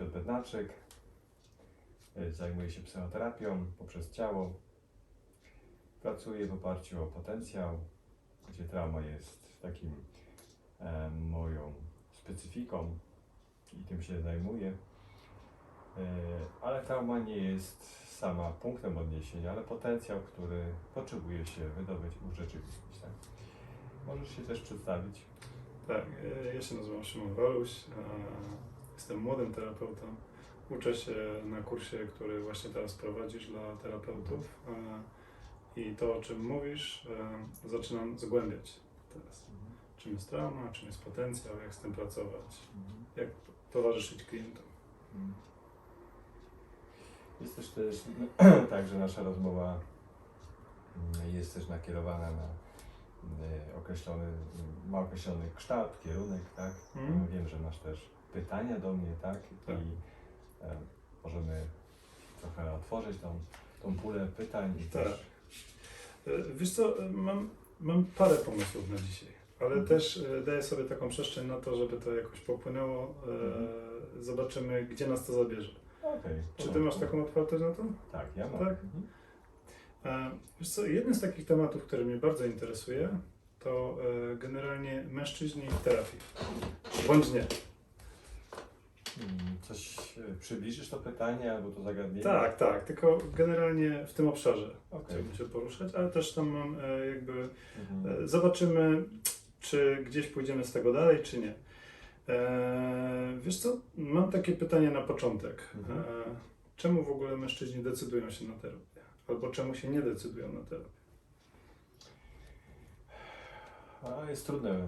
Piotr Bednarczyk. Y, Zajmuję się psychoterapią poprzez ciało. Pracuję w oparciu o potencjał, gdzie trauma jest takim e, moją specyfiką i tym się zajmuję. E, ale trauma nie jest sama punktem odniesienia, ale potencjał, który potrzebuje się wydobyć, urzeczywistnić. Tak? Możesz się też przedstawić. Tak, e, ja się nazywam Szymon Waluś. E, Jestem młodym terapeutą. Uczę się na kursie, który właśnie teraz prowadzisz dla terapeutów. e, I to, o czym mówisz, e, zaczynam zgłębiać teraz. Czym jest trauma, czym jest potencjał, jak z tym pracować, jak towarzyszyć klientom. Mm. Jest też też tak, że nasza rozmowa mm, jest też nakierowana na y, określony, ma określony kształt, kierunek, tak? Mhm. Wiem, że masz też pytania do mnie, tak? Tak. I e, możemy trochę otworzyć tą, tą pulę pytań Tak. też E, Wiesz co, e, mam, mam parę pomysłów na dzisiaj, ale Mhm. też e, daję sobie taką przestrzeń na to, żeby to jakoś popłynęło. E, Zobaczymy, gdzie nas to zabierze. Okej. Czy ty masz taką otwartość na to? Tak, ja mam. Tak? Mhm. Wiesz co, jeden z takich tematów, który mnie bardzo interesuje, to generalnie mężczyźni w terapii. Bądź nie. Mm, Coś e, przybliżysz to pytanie albo to zagadnienie? Tak, tak, tylko generalnie w tym obszarze Okej. chciałbym się poruszać, ale też tam mam e, jakby Mhm. E, Zobaczymy, czy gdzieś pójdziemy z tego dalej, czy nie. Wiesz co, mam takie pytanie na początek. Mhm. Czemu w ogóle mężczyźni decydują się na terapię? Albo czemu się nie decydują na terapię? A, jest trudne, e,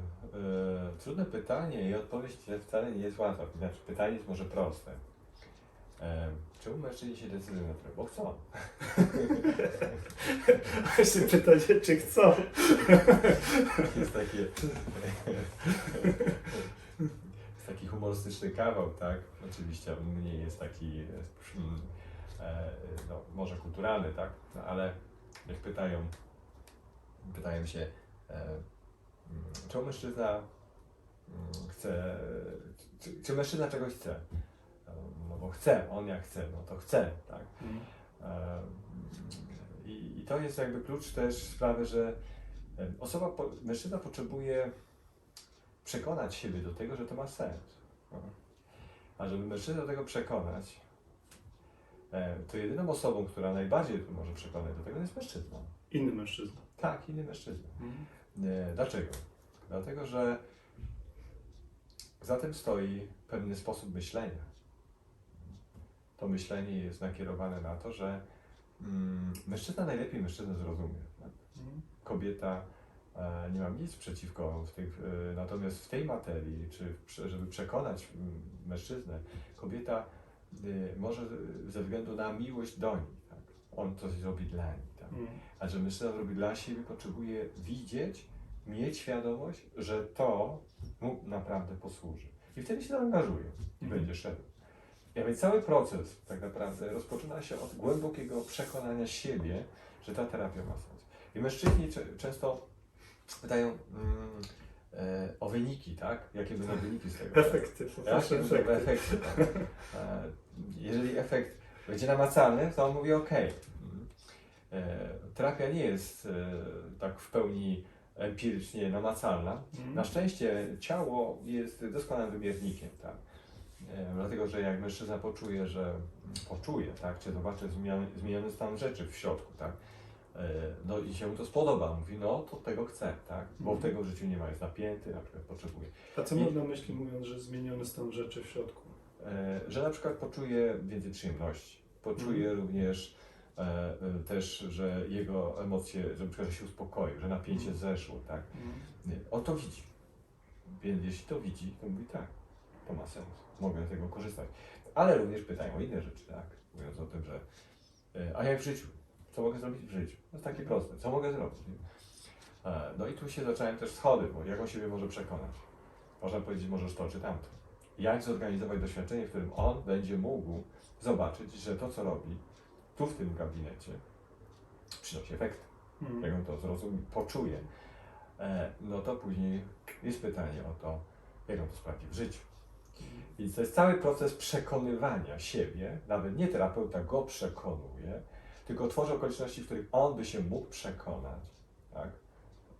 trudne pytanie i odpowiedź wcale nie jest łatwa. Znaczy, pytanie jest może proste. E, czemu mężczyźni się decydują na to? Bo chcą. Właśnie pytanie, czy chcą? Jest takie... jest taki humorystyczny kawał, tak? Oczywiście on mniej jest taki, e, no, może kulturalny, tak? No, ale jak pytają, pytają się, e, czemu mężczyzna mm, chce, czy, czy mężczyzna czegoś chce? No bo chce, on jak chce, no to chce, tak? E, I, I to jest jakby klucz też sprawy, że osoba, mężczyzna potrzebuje przekonać siebie do tego, że to ma sens. No. A żeby mężczyznę do tego przekonać, e, to jedyną osobą, która najbardziej może przekonać do tego jest mężczyzna. Inny mężczyzna. Tak, inny mężczyzna. E, Dlaczego? Dlatego, że za tym stoi pewien sposób myślenia. To myślenie jest nakierowane na to, że mm, mężczyzna najlepiej mężczyznę zrozumie. Tak? Kobieta e, nie mam nic przeciwko w tych, e, natomiast w tej materii, czy żeby przekonać mm, mężczyznę, kobieta e, może ze względu na miłość do niej, tak? On coś zrobi dla niej. Tak? A że mężczyzna robi dla siebie, potrzebuje widzieć, mieć świadomość, że to mu naprawdę posłuży. I wtedy się zaangażuje i Mhm. będzie szedł. Ja więc cały proces tak naprawdę rozpoczyna się od głębokiego przekonania siebie, że ta terapia ma sens. I mężczyźni często pytają mm, e, o wyniki, tak? Jakie będą wyniki z tego? Efekty, Jakie będą efekty. efekty? Tak? E, jeżeli efekt będzie namacalny, to on mówi OK. E, terapia nie jest e, tak w pełni empirycznie namacalna. Mhm. Na szczęście ciało jest doskonałym wymiernikiem, tak? E, dlatego, że jak mężczyzna poczuje, że poczuje, tak, czy zobaczy zmieniony, zmieniony stan rzeczy w środku, tak, no i się mu to spodoba, mówi, no to tego chcę, tak, bo Mhm. tego w życiu nie ma, jest napięty, na przykład potrzebuje. A co I- mam na myśli mówiąc, że zmieniony stan rzeczy w środku? Że na przykład poczuje więcej przyjemności, poczuje Mhm. również e, e, też, że jego emocje, że przykład że się uspokoił, że napięcie Mhm. zeszło, tak, Nie, On to widzi. Więc jeśli to widzi, to mówi tak, to ma sens, mogę z tego korzystać. Ale również pytają o inne rzeczy, tak? Mówiąc o tym, że e, a jak w życiu? Co mogę zrobić w życiu? To jest takie proste. Co mogę zrobić? E, No i tu się zacząłem też schody, bo jak on siebie może przekonać? Można powiedzieć, możesz to czy tamto. Jak zorganizować doświadczenie, w którym on będzie mógł zobaczyć, że to, co robi tu w tym gabinecie, przynosi efekty Mhm. jak on to zrozumie, poczuje, e, no to później jest pytanie o to, jak on to sprawdzi w życiu. Więc to jest cały proces przekonywania siebie, nawet nie terapeuta go przekonuje, tylko tworzy okoliczności, w których on by się mógł przekonać, tak,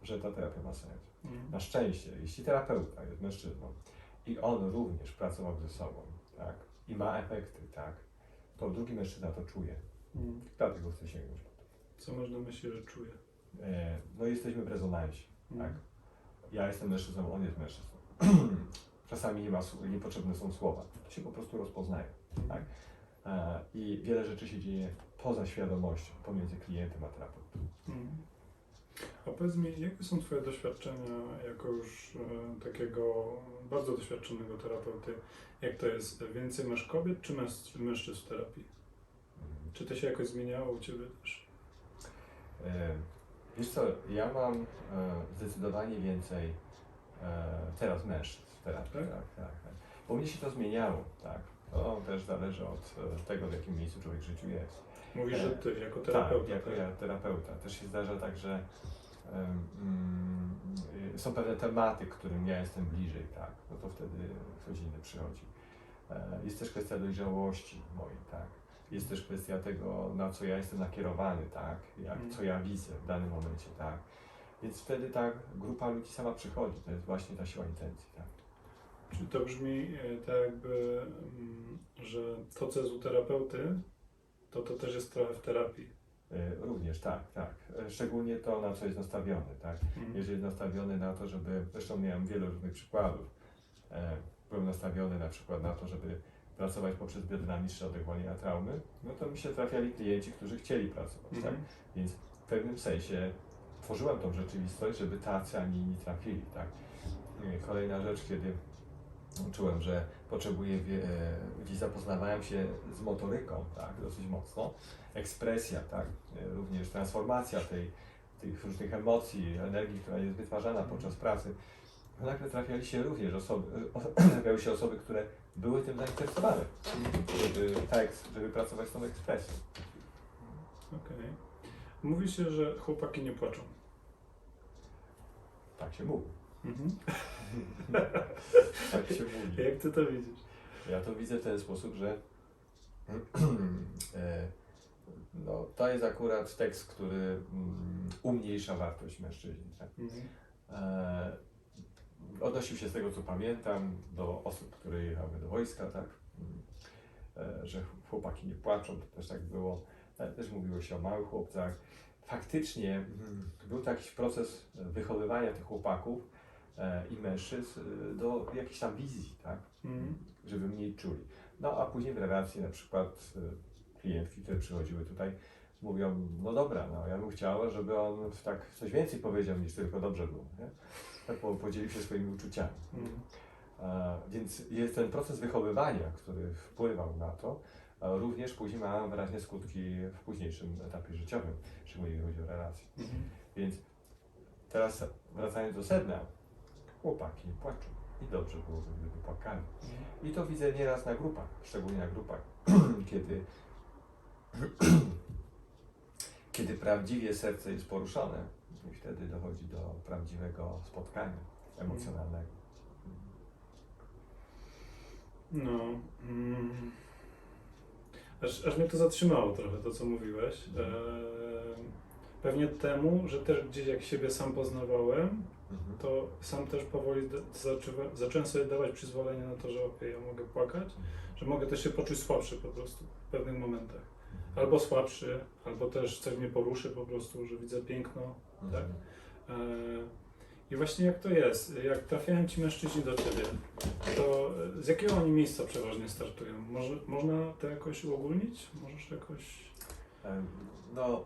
że ta terapia ma sens. Mhm. Na szczęście, jeśli terapeuta jest mężczyzną i on również pracował ze sobą, tak, i ma efekty, tak, to drugi mężczyzna to czuje. Mhm. Dlatego chce sięgnąć po to. Co można myśleć, że czuje? E, no jesteśmy w rezonansie, tak. Mhm. Ja jestem mężczyzną, on jest mężczyzną. Czasami nie ma, niepotrzebne są słowa. To się po prostu rozpoznaje. Tak? E, I wiele rzeczy się dzieje poza świadomością pomiędzy klientem a terapeutą. Mhm. A powiedz mi, jakie są Twoje doświadczenia jako już e, takiego bardzo doświadczonego terapeuty? Jak to jest? Więcej masz kobiet czy męż- mężczyzn w terapii? Czy to się jakoś zmieniało u Ciebie też? E, Wiesz co, ja mam e, zdecydowanie więcej e, teraz mężczyzn w terapii. Tak? Tak, tak, tak. Bo mnie się to zmieniało, tak. To też zależy od e, tego, w jakim miejscu człowiek w życiu jest. Mówisz, że Ty jako terapeuta. Tak, jako ja terapeuta. Też się zdarza tak, że y, są pewne tematy, którym ja jestem bliżej, tak, no to wtedy ktoś inny przychodzi. E, Jest też kwestia dojrzałości mojej, tak. Jest też kwestia tego, na co ja jestem nakierowany, tak, jak, Mhm. co ja widzę w danym momencie, tak. Więc wtedy tak grupa ludzi sama przychodzi, to jest właśnie ta siła intencji, tak. Czy to brzmi e, tak jakby, mm, że to, co jest u terapeuty, to to też jest trochę w terapii. E, Również tak, tak. E, Szczególnie to, na co jest nastawiony, tak. Mhm. jeżeli jest nastawiony na to, żeby, zresztą miałem wiele różnych przykładów, byłem nastawiony na przykład na to, żeby pracować poprzez biodynamiczne odegłolenia traumy, no to mi się trafiali klienci, którzy chcieli pracować, tak? Mhm. Więc w pewnym sensie tworzyłem tą rzeczywistość, żeby tacy, a nie inni trafili, tak? Kolejna rzecz, kiedy czułem, że potrzebuję, e, gdzieś zapoznawałem się z motoryką, tak, dosyć mocno, ekspresja, tak, e, również transformacja tej, tych różnych emocji, energii, która jest wytwarzana podczas pracy, no nagle trafiali się również osoby, trafiały się osoby, które były tym zainteresowane, żeby, tak, żeby pracować z tą ekspresją. Okej. Mówi się, że chłopaki nie płaczą. Tak się mówi. Mhm. Tak się mówi. Jak Ty to widzisz? Ja to widzę w ten sposób, że e, no, to jest akurat tekst, który mm, umniejsza wartość mężczyzn. Tak? Mhm. E, odnosił się z tego, co pamiętam, do osób, które jechały do wojska, tak? Mm, E, że chłopaki nie płaczą, to też tak było. Ale też mówiło się o małych chłopcach. Faktycznie mm, był taki proces wychowywania tych chłopaków i mężczyzn e, do jakiejś tam wizji, tak? Mhm. żeby mniej czuli. No a później w relacji na przykład y, klientki, które przychodziły tutaj, mówią, no dobra, no ja bym chciała, żeby on tak coś więcej powiedział niż tylko dobrze było, nie? Tak po- podzielił się swoimi uczuciami. Mhm. A, więc jest ten proces wychowywania, który wpływał na to, również później ma wyraźne skutki w późniejszym etapie życiowym, szczególnie jeśli chodzi o relacje. Mhm. Więc teraz wracając do sedna, chłopaki nie płaczą i dobrze byłoby, gdyby płakali. I to widzę nieraz na grupach, szczególnie na grupach, kiedy, kiedy prawdziwie serce jest poruszone i wtedy dochodzi do prawdziwego spotkania emocjonalnego. No. Mm. Aż, aż mnie to zatrzymało trochę, to co mówiłeś. E, pewnie temu, że też gdzieś jak siebie sam poznawałem, Mhm. to sam też powoli zacząłem sobie dawać przyzwolenie na to, że okej, ja mogę płakać, że mogę też się poczuć słabszy po prostu w pewnych momentach. Albo słabszy, albo też coś mnie poruszy po prostu, że widzę piękno. Mhm. E, I właśnie jak to jest? Jak trafiają ci mężczyźni do ciebie, to e, z jakiego oni miejsca przeważnie startują? Może, można to jakoś uogólnić? Możesz jakoś. No,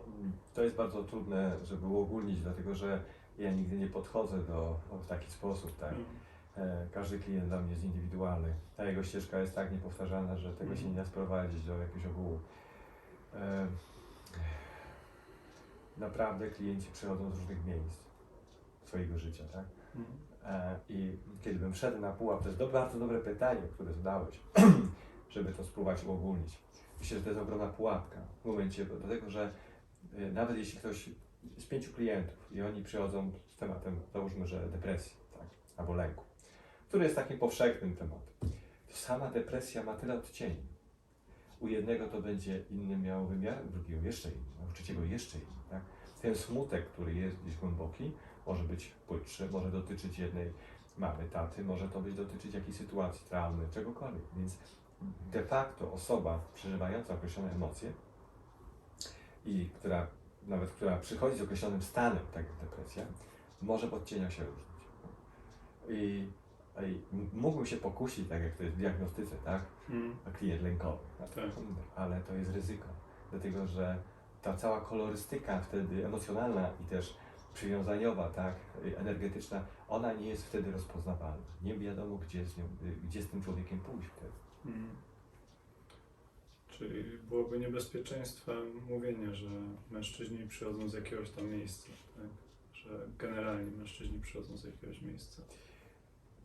to jest bardzo trudne, żeby uogólnić, dlatego że ja nigdy nie podchodzę do, do w taki sposób, tak? Mm, E, Każdy klient dla mnie jest indywidualny. Ta jego ścieżka jest tak niepowtarzalna, że tego się nie da sprowadzić do jakiegoś ogółu. E, Naprawdę klienci przychodzą z różnych miejsc swojego życia, tak? mm, E, I kiedy bym wszedł na pułap, to jest do, bardzo dobre pytanie, które zadałeś, żeby to spróbować uogólnić. Myślę, że to jest ogromna pułapka w momencie, dlatego że e, nawet jeśli ktoś z pięciu klientów i oni przychodzą z tematem, załóżmy, że depresji, tak, albo lęku, który jest takim powszechnym tematem, sama depresja ma tyle odcieni. U jednego to będzie inny miał wymiar, u drugiego jeszcze inny, u trzeciego jeszcze inny. Tak? Ten smutek, który jest gdzieś głęboki, może być płytszy, może dotyczyć jednej mamy, taty, może to być dotyczyć jakiejś sytuacji, traumy, czegokolwiek. Więc de facto osoba przeżywająca określone emocje i która nawet która przychodzi z określonym stanem, tak jak depresja, może odcieniach się różnić. I, i mógłbym się pokusić, tak jak to jest w diagnostyce, tak? Mhm. A klient lękowy. Tak. Ale to jest ryzyko, dlatego że ta cała kolorystyka wtedy emocjonalna i też przywiązaniowa, tak, energetyczna, ona nie jest wtedy rozpoznawalna. Nie wiadomo, gdzie z, nią, gdzie z tym człowiekiem pójść wtedy. Mhm. Czyli byłoby niebezpieczeństwem mówienie, że mężczyźni przychodzą z jakiegoś tam miejsca, tak? Że generalnie mężczyźni przychodzą z jakiegoś miejsca.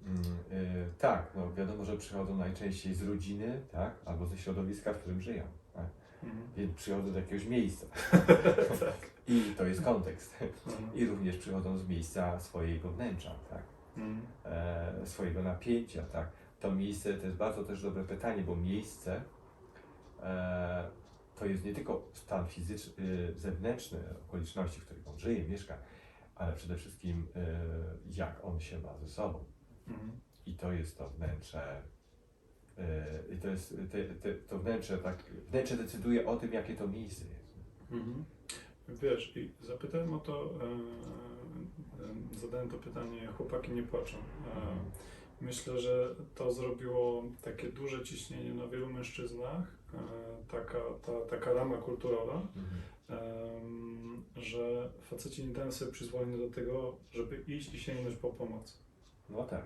Mm, y, tak, no wiadomo, że przychodzą najczęściej z rodziny, tak, albo ze środowiska, w którym żyją. Tak? Mhm. Więc przychodzą do jakiegoś miejsca. I to jest kontekst. Mhm. I również przychodzą z miejsca swojego wnętrza, tak. Mhm. e, swojego napięcia, tak? To miejsce to jest bardzo też dobre pytanie, bo miejsce to jest nie tylko stan fizyczny, y, zewnętrzny, okoliczności, w których on żyje, mieszka, ale przede wszystkim e, jak on się ma ze sobą. Mhm. I to jest to wnętrze. e, I to jest te, te, to wnętrze, tak, wnętrze decyduje o tym, jakie to miejsce jest. Mhm. Wiesz, i zapytałem o to, e, e, zadałem to pytanie, chłopaki nie płaczą. E, myślę, że to zrobiło takie duże ciśnienie na wielu mężczyznach, e, taka, ta, taka rama kulturowa, Mhm. że faceci nie dają sobie przyzwolenia do tego, żeby iść i sięgnąć po pomoc. No tak.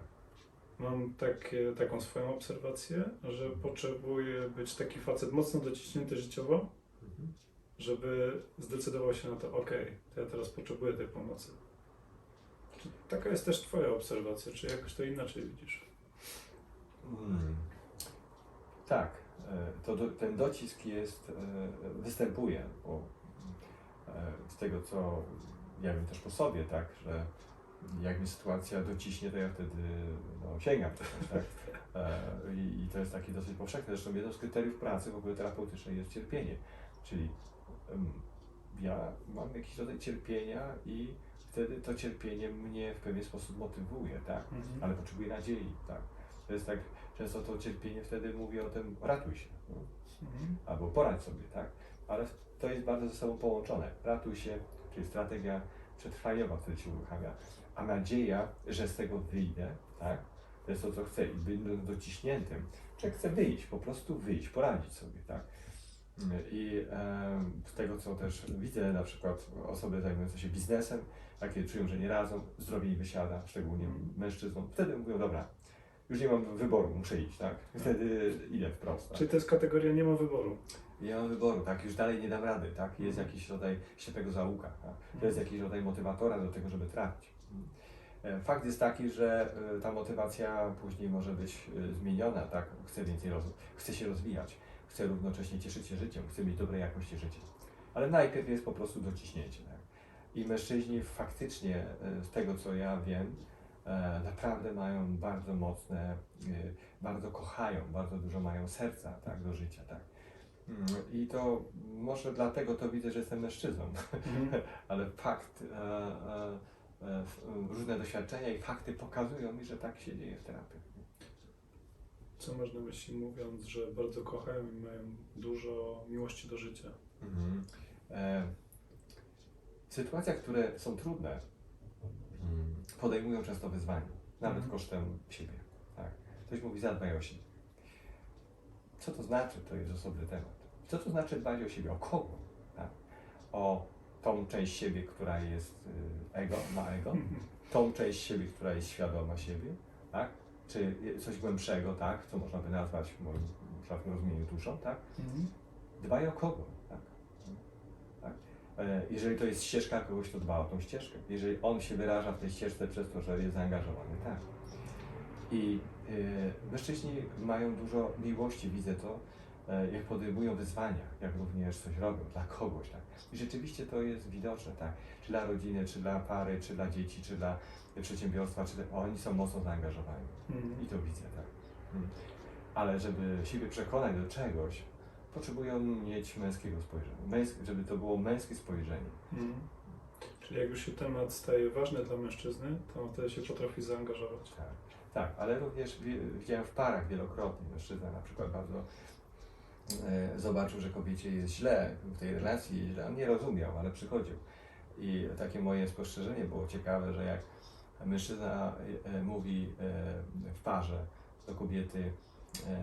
Mam takie, taką swoją obserwację, że potrzebuje być taki facet mocno dociśnięty życiowo, Mhm. żeby zdecydował się na to, ok, to ja teraz potrzebuję tej pomocy. Taka jest też Twoja obserwacja, czy jakoś to inaczej widzisz? Mm. Tak, e, to do, ten docisk jest, e, występuje, bo e, z tego co ja wiem też po sobie, tak, że jak mnie sytuacja dociśnie, to ja wtedy no, sięgam tak. I, I to jest takie dosyć powszechne. Zresztą jednym z kryteriów pracy w ogóle terapeutycznej jest cierpienie. Czyli ja mam jakiś rodzaj cierpienia i wtedy to cierpienie mnie w pewien sposób motywuje, tak ale potrzebuje nadziei, tak. To jest tak, często to cierpienie wtedy mówi o tym, ratuj się, no, Mhm. albo poradź sobie, tak. Ale to jest bardzo ze sobą połączone. Ratuj się, czyli strategia przetrwaniowa wtedy się uruchamia, a nadzieja, że z tego wyjdę, tak, to jest to, co chcę i będąc dociśniętym, człowiek chce wyjść, po prostu wyjść, poradzić sobie, tak. I z tego, co też widzę, na przykład osoby zajmujące się biznesem, takie czują, że nie radzą, zdrowie im wysiada, szczególnie mężczyznom, wtedy mówią, dobra, już nie mam wyboru, muszę iść, tak? Wtedy idę wprost. Tak? Czyli to jest kategoria nie ma wyboru. Nie mam wyboru, tak? Już dalej nie dam rady, tak? Jest jakiś rodzaj ślepego zaułka, tak? To jest jakiś rodzaj motywatora do tego, żeby trafić. E, Fakt jest taki, że e, ta motywacja później może być e, zmieniona, tak? Chcę więcej roz... chcę się rozwijać, chcę równocześnie cieszyć się życiem, chcę mieć dobrej jakości życia. Ale najpierw jest po prostu dociśnięcie, tak? I mężczyźni faktycznie, e, z tego co ja wiem, e, naprawdę mają bardzo mocne, e, bardzo kochają, bardzo dużo mają serca, tak? Do życia, tak? Mm, I to może dlatego to widzę, że jestem mężczyzną, Mhm. ale fakt, e, e, e, różne doświadczenia i fakty pokazują mi, że tak się dzieje w terapii. Co masz na myśli mówiąc, że bardzo kochają i mają dużo miłości do życia? Mhm. E, w sytuacjach, które są trudne, mm, podejmują często wyzwania, nawet Mhm. kosztem siebie. Tak? Ktoś mówi, zadbaj o siebie. Co to znaczy? To jest osobny temat. Co to znaczy dbać o siebie? O kogo? Tak? O tą część siebie, która jest y, ego, ma ego, tą część siebie, która jest świadoma siebie, tak? Czy coś głębszego, tak? Co można by nazwać w moim rozumieniu duszą, tak? Mhm. Dbaj o kogo, tak? tak? E, Jeżeli to jest ścieżka kogoś, to dba o tą ścieżkę. Jeżeli on się wyraża w tej ścieżce przez to, że jest zaangażowany, tak. I y, mężczyźni mają dużo miłości, widzę to, jak podejmują wyzwania, jak również coś robią dla kogoś, tak. I rzeczywiście to jest widoczne, tak. Czy dla rodziny, czy dla pary, czy dla dzieci, czy dla przedsiębiorstwa, czy oni są mocno zaangażowani. Mhm. I to widzę, tak. Mm. ale żeby siebie przekonać do czegoś, potrzebują mieć męskiego spojrzenia, męskie, żeby to było męskie spojrzenie. Mhm. Czyli jak już się temat staje ważny dla mężczyzny, to wtedy się potrafi zaangażować. Tak, tak ale również wi- widziałem w parach wielokrotnie, mężczyzna na przykład bardzo e, zobaczył, że kobiecie jest źle, w tej relacji źle, on nie rozumiał, ale przychodził. I takie moje spostrzeżenie było ciekawe, że jak mężczyzna e, e, mówi e, w parze do kobiety, e,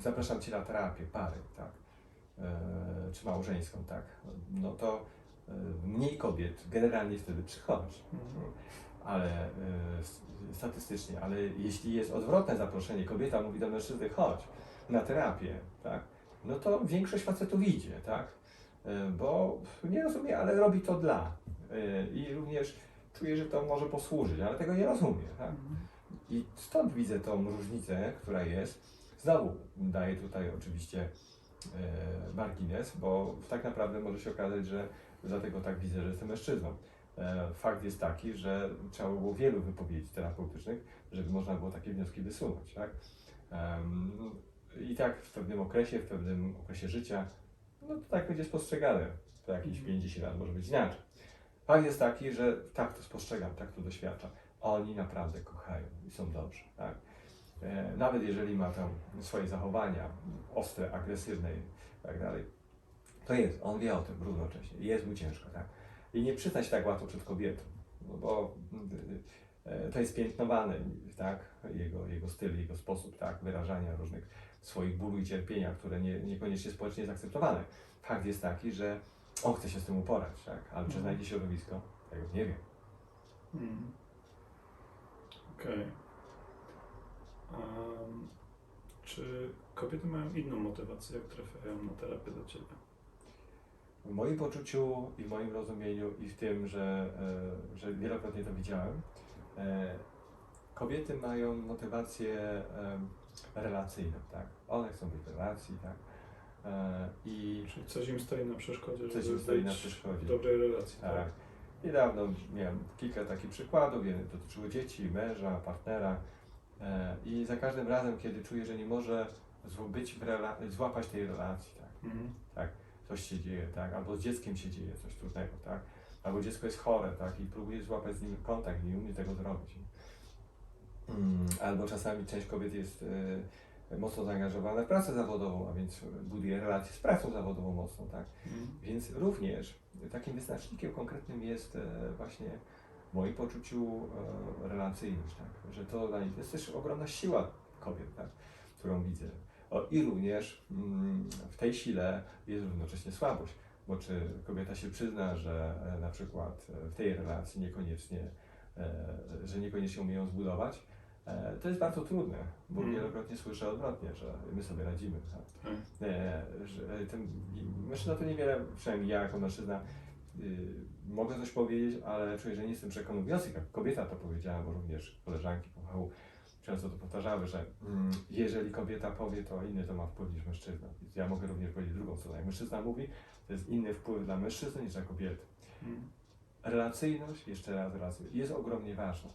zapraszam Cię na terapię pary, tak, e, czy małżeńską, tak, no to e, mniej kobiet generalnie wtedy przychodzi Mhm. ale statystycznie, ale jeśli jest odwrotne zaproszenie, kobieta mówi do mężczyzny, chodź na terapię, tak, no to większość facetów idzie, tak, Y, bo nie rozumie, ale robi to dla y, i również czuje, że to może posłużyć, ale tego nie rozumie, tak. I stąd widzę tą różnicę, która jest. Znowu daję tutaj oczywiście e, margines, bo tak naprawdę może się okazać, że dlatego tak widzę, że jestem mężczyzną. E, fakt jest taki, że trzeba było wielu wypowiedzi terapeutycznych, żeby można było takie wnioski wysunąć. Tak? I tak w pewnym okresie, w pewnym okresie życia, no to tak będzie spostrzegane. To jakieś Mhm. 5-10 lat może być inaczej. Fakt jest taki, że tak to spostrzegam, tak to doświadczam. Oni naprawdę kochają i są dobrzy. Tak? E, nawet jeżeli ma tam swoje zachowania ostre, agresywne i tak dalej, to jest, on wie o tym równocześnie jest mu ciężko. Tak? I nie przyzna się tak łatwo przed kobietą, no bo e, to jest piętnowane, tak? jego, jego styl, jego sposób tak? wyrażania różnych swoich bólu i cierpienia, które nie, niekoniecznie społecznie jest akceptowane. Fakt jest taki, że on chce się z tym uporać, tak? ale czy Mhm. znajdzie środowisko? Tego nie wiem. Mhm. Okej. Am, Czy kobiety mają inną motywację, jak trafiają na terapię do Ciebie? W moim poczuciu i w moim rozumieniu i w tym, że, e, że wielokrotnie to widziałem, e, kobiety mają motywację e, relacyjną, tak? One chcą być w relacji, tak? E, I Czyli coś im stoi na przeszkodzie, Coś żeby im stoi na przeszkodzie. dobrej relacji, tak? tak. Niedawno miałem kilka takich przykładów, jeden dotyczyły dzieci, męża, partnera e, i za każdym razem, kiedy czuję, że nie może być w rela- złapać tej relacji, tak? Mhm. coś się dzieje, tak? Albo z dzieckiem się dzieje coś trudnego, tak? Albo dziecko jest chore, tak? I próbuje złapać z nim kontakt nie umie tego zrobić. Mm, Albo czasami część kobiet jest e, mocno zaangażowana w pracę zawodową, a więc buduje relacje z pracą zawodową mocno, tak? Mhm. Więc również takim wyznacznikiem konkretnym jest e, właśnie w moim poczuciu e, relacyjność, tak? Że to dla nich jest też ogromna siła kobiet, tak? Którą widzę. O, I również mm, w tej sile jest równocześnie słabość, bo czy kobieta się przyzna, że e, na przykład e, w tej relacji niekoniecznie, e, że niekoniecznie umie ją zbudować, to jest bardzo trudne, bo Mm. wielokrotnie słyszę odwrotnie, że my sobie radzimy. Tak? Tak. Że ten, mężczyzna to niewiele, przynajmniej ja jako mężczyzna, y, mogę coś powiedzieć, ale czuję, że nie jestem przekonujący. Jak kobieta to powiedziała, bo również koleżanki po fachu często to powtarzały, że mm, jeżeli kobieta powie, to inny to ma wpływ niż mężczyzna. Ja mogę również powiedzieć drugą stronę. Jak mężczyzna mówi, to jest inny wpływ dla mężczyzny niż dla kobiety. Mhm. Relacyjność, jeszcze raz razy, jest ogromnie ważna.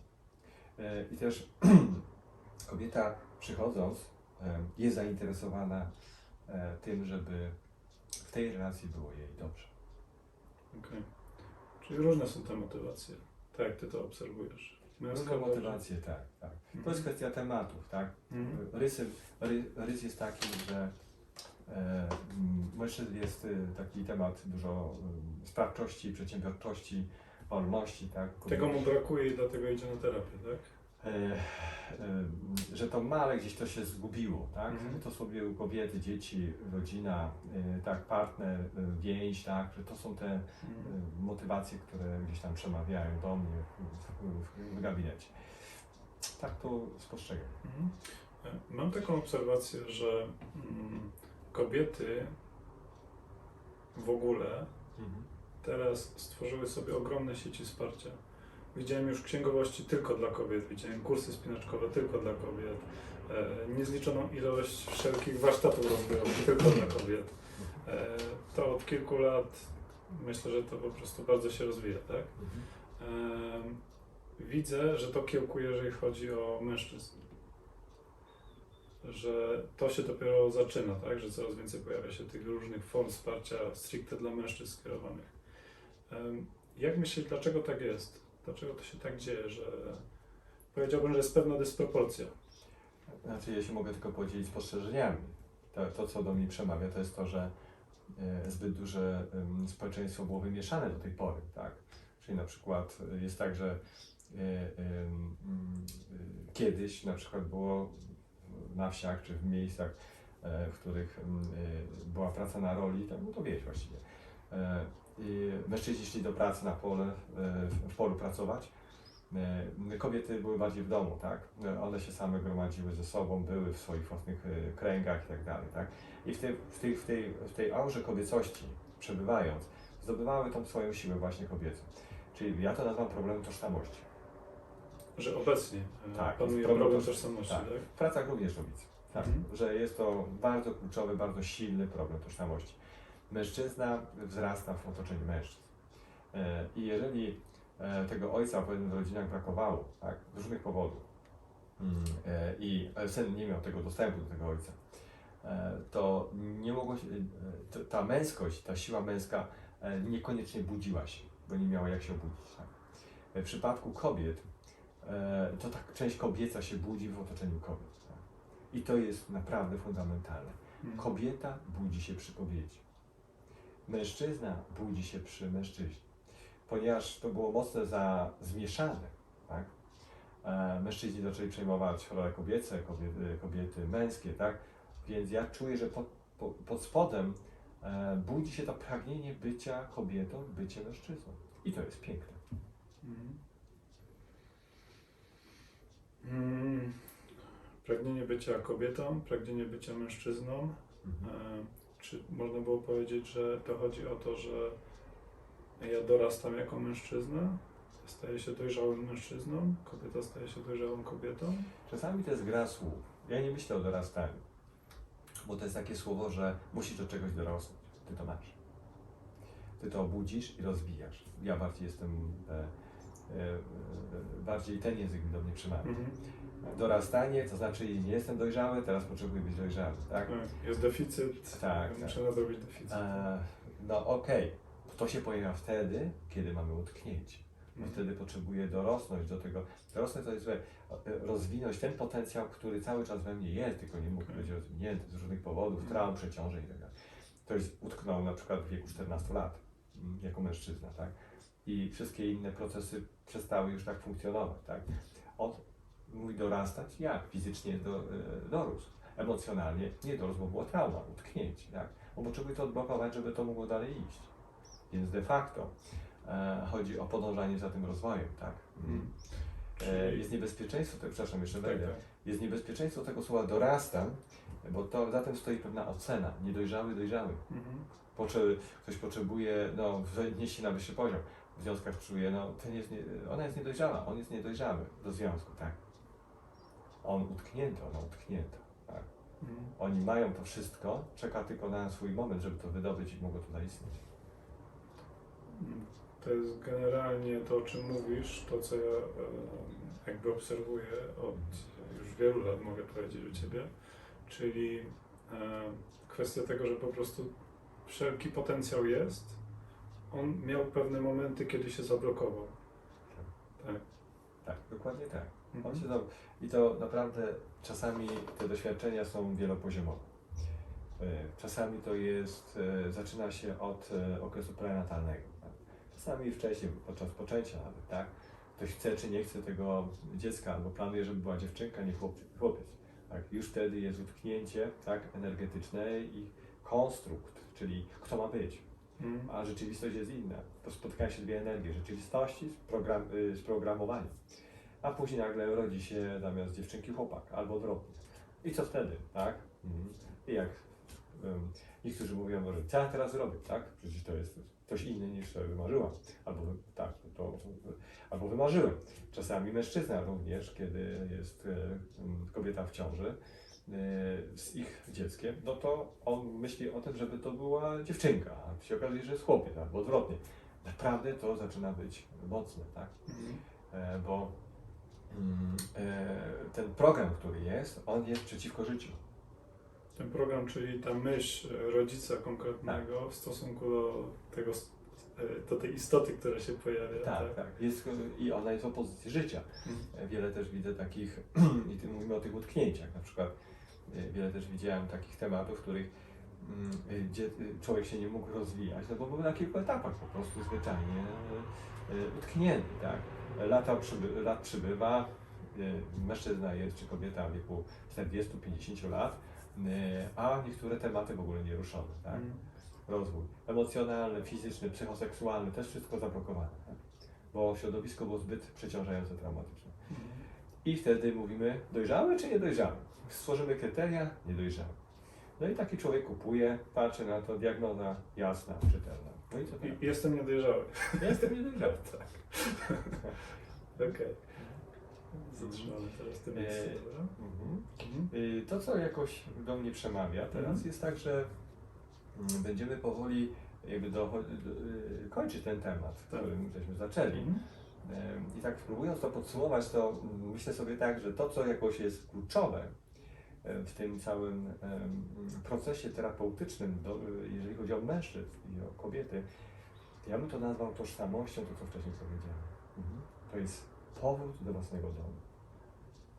E, I też kobieta przychodząc e, jest zainteresowana e, tym, żeby w tej relacji było jej dobrze. Okej. Czyli różne są te motywacje, tak jak Ty to obserwujesz. Męska, Różne motywacje, tak, tak. To jest kwestia tematów, tak. Mhm. Rysy, ry, rys jest taki, że e, mm, mężczyzn jest y, taki temat dużo y, sprawczości, przedsiębiorczości, wolności, tak. Tego mu brakuje i dlatego idzie na terapię, tak? E, e, że to male gdzieś to się zgubiło, tak? Mhm. Że to sobie u kobiety, dzieci, rodzina, e, tak, partner, więź, tak? Że to są te Mhm. motywacje, które gdzieś tam przemawiają do mnie w, w, w gabinecie. Tak to spostrzegam. Mhm. Mam taką obserwację, że mm, kobiety w ogóle teraz stworzyły sobie ogromne sieci wsparcia. Widziałem już księgowości tylko dla kobiet, widziałem kursy spinaczkowe tylko dla kobiet, e, niezliczoną ilość wszelkich warsztatów rozwojowych tylko dla kobiet. E, to od kilku lat myślę, że to po prostu bardzo się rozwija, tak? Em, Widzę, że to kiełkuje, jeżeli chodzi o mężczyzn. że to się dopiero zaczyna, tak? Że coraz więcej pojawia się tych różnych form wsparcia stricte dla mężczyzn skierowanych. Jak myślisz, dlaczego tak jest? Dlaczego to się tak dzieje, że powiedziałbym, że jest pewna dysproporcja? Znaczy, jeśli mogę tylko podzielić spostrzeżeniami. To, to, co do mnie przemawia, to jest to, że e, zbyt duże społeczeństwo było wymieszane do tej pory, tak? Czyli na przykład jest tak, że e, e, kiedyś na przykład było na wsiach czy w miejscach, w których była praca na roli, no to wieś właściwie. I mężczyźni szli do pracy na pole, e, w- polu pracować, E, Kobiety były bardziej w domu, tak? One się same gromadziły ze sobą, były w swoich własnych e, kręgach i tak dalej, tak? I w tej, w tej, w tej, w tej aurze kobiecości przebywając, zdobywały tą swoją siłę właśnie kobiecą. Czyli ja to nazywam problemem tożsamości. Że obecnie Tak, panuje problem problem toż- tożsamości, tak. tak? W pracach również widzę. Tak, Mhm. że jest to bardzo kluczowy, bardzo silny problem tożsamości. Mężczyzna wzrasta w otoczeniu mężczyzn. E, I jeżeli e, tego ojca powiedzmy w rodzinach brakowało, tak, z różnych powodów, mm, e, i syn nie miał tego dostępu do tego ojca, to nie mogło się, ta męskość, ta siła męska niekoniecznie budziła się, bo nie miała jak się obudzić. Tak. W przypadku kobiet, to tak część kobieca się budzi w otoczeniu kobiet. Tak. I to jest naprawdę fundamentalne. Mhm. Kobieta budzi się przy kobiecie. Mężczyzna budzi się przy mężczyźnie. Ponieważ to było mocno za, zmieszane, tak? E, mężczyźni zaczęli przejmować role kobiece, kobiety, kobiety męskie, tak? Więc ja czuję, że pod, po, pod spodem e, budzi się to pragnienie bycia kobietą, bycia mężczyzną. I to jest piękne. Mhm. Mm, Pragnienie bycia kobietą, pragnienie bycia mężczyzną. Mhm. E, Czy można było powiedzieć, że to chodzi o to, że ja dorastam jako mężczyzna, staję się dojrzałym mężczyzną, kobieta staje się dojrzałą kobietą? Czasami to jest gra słów. Ja nie myślę o dorastaniu, bo to jest takie słowo, że musisz do czegoś dorosnąć. Ty to masz. Ty to obudzisz i rozwijasz. Ja bardziej jestem, e, e, e, bardziej ten język mi do mnie przemawia. Mhm. Dorastanie to znaczy nie jestem dojrzały, teraz potrzebuję być dojrzały, tak? Tak, jest deficyt, Tak, muszę nadrobić deficyt. E, no okej, to się pojawia wtedy, kiedy mamy utknięcie. Mhm. wtedy potrzebuję dorosnąć do tego. Dorosnąć to jest że rozwinąć ten potencjał, który cały czas we mnie jest, tylko nie mógł Okej. być rozwinięty z różnych powodów, Mhm. traum, przeciążeń itd. Ktoś utknął na przykład w wieku 14 lat mm, jako mężczyzna, tak? I wszystkie inne procesy przestały już tak funkcjonować, tak? On mój dorastać jak? Fizycznie do, e, dorósł. Emocjonalnie nie dorósł, bo była trauma, utknięcie, tak? On potrzebuje to odblokować, żeby to mogło dalej iść. Więc de facto e, chodzi o podążanie za tym rozwojem, tak? Mhm. E, Czyli- jest niebezpieczeństwo, to, przepraszam, jeszcze Tak, wejdę, tak. jest niebezpieczeństwo tego słowa dorastam, bo to za tym stoi pewna ocena, niedojrzały, dojrzały. Mhm. Potrze- ktoś potrzebuje no, wnieść się na wyższy poziom. W związkach czuje, no, ten jest nie, ona jest niedojrzała, on jest niedojrzały do związku, tak? On utknięty, ona utknięta, tak? Mhm. Oni mają to wszystko, czeka tylko na swój moment, żeby to wydobyć i mogło to zaistnieć. To jest generalnie to, o czym mówisz, to co ja e, jakby obserwuję od już wielu lat, mogę powiedzieć u Ciebie, czyli e, kwestia tego, że po prostu wszelki potencjał jest, on miał pewne momenty, kiedy się zablokował. Tak. Tak, dokładnie tak. On Mhm. się do... I to naprawdę czasami te doświadczenia są wielopoziomowe. E, Czasami to jest, e, zaczyna się od e, okresu prenatalnego. tak. Czasami wcześniej, podczas poczęcia nawet, tak? Ktoś chce czy nie chce tego dziecka, albo planuje, żeby była dziewczynka, nie chłop- chłopiec. Tak? Już wtedy jest utknięcie tak, energetyczne i konstrukt, czyli kto ma być Mhm. a rzeczywistość jest inna. To spotkają się dwie energie rzeczywistości z, program, y, z programowaniem. A później nagle rodzi się zamiast dziewczynki chłopak, albo odwrotnie. I co wtedy, tak? Mhm. I jak um, niektórzy mówią, że co ja teraz zrobię, tak? Przecież to jest ktoś inny niż sobie wymarzyłam. Albo tak, to, albo wymarzyłem. Czasami mężczyzna również, kiedy jest e, m, kobieta w ciąży, e, z ich dzieckiem, no to on myśli o tym, żeby to była dziewczynka, a się okazuje, że jest chłopiec, albo odwrotnie. Naprawdę to zaczyna być mocne, tak? Mhm. E, bo mm, ten program, który jest, on jest przeciwko życiu. Ten program, czyli ta myśl e, rodzica konkretnego Tak. w stosunku do, tego, e, do tej istoty, która się pojawia. Tak, tak. Jest, I ona jest w opozycji życia. Mhm. Wiele też widzę takich, i mówimy o tych utknięciach, na przykład wiele też widziałem takich tematów, w których mm, gdzie y, człowiek się nie mógł rozwijać, no bo był na kilku etapach po prostu zwyczajnie y, y, utknięty, tak. Lata przyby, lat przybywa, y, mężczyzna jest, czy kobieta w wieku 40-50 lat, y, a niektóre tematy w ogóle nie ruszone, tak Mhm. rozwój emocjonalny, fizyczny, psychoseksualny, też wszystko zablokowane, tak? bo środowisko było zbyt przeciążające, traumatyczne. Mhm. I wtedy mówimy, dojrzały czy niedojrzały? Stworzymy kryteria, niedojrzały. No i taki człowiek kupuje, patrzy na to, diagnoza jasna, czytelna. No i co teraz? I jestem niedojrzały. Jestem niedojrzały. Tak. Okej. Zatrzymamy teraz tym Eee, dobra? Mhm. Mhm. Y, To, co jakoś do mnie przemawia teraz, Mhm. jest tak, że mm, będziemy powoli jakby docho- do, y, kończyć ten temat, Tak. którym żeśmy zaczęli. Mhm. Em, I tak próbując to podsumować, to mm, myślę sobie tak, że to, co jakoś jest kluczowe w tym całym procesie terapeutycznym, jeżeli chodzi o mężczyzn i o kobiety, ja bym to nazwał tożsamością, to co wcześniej powiedziałem. To jest powrót do własnego domu,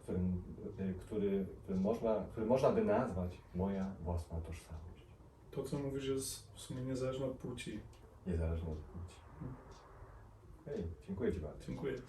którym, y, który, który, można, który można by nazwać moja własna tożsamość, To, co mówisz, jest w sumie niezależne od płci. niezależnie od płci. Hej, dziękuję Ci bardzo. Dziękuję.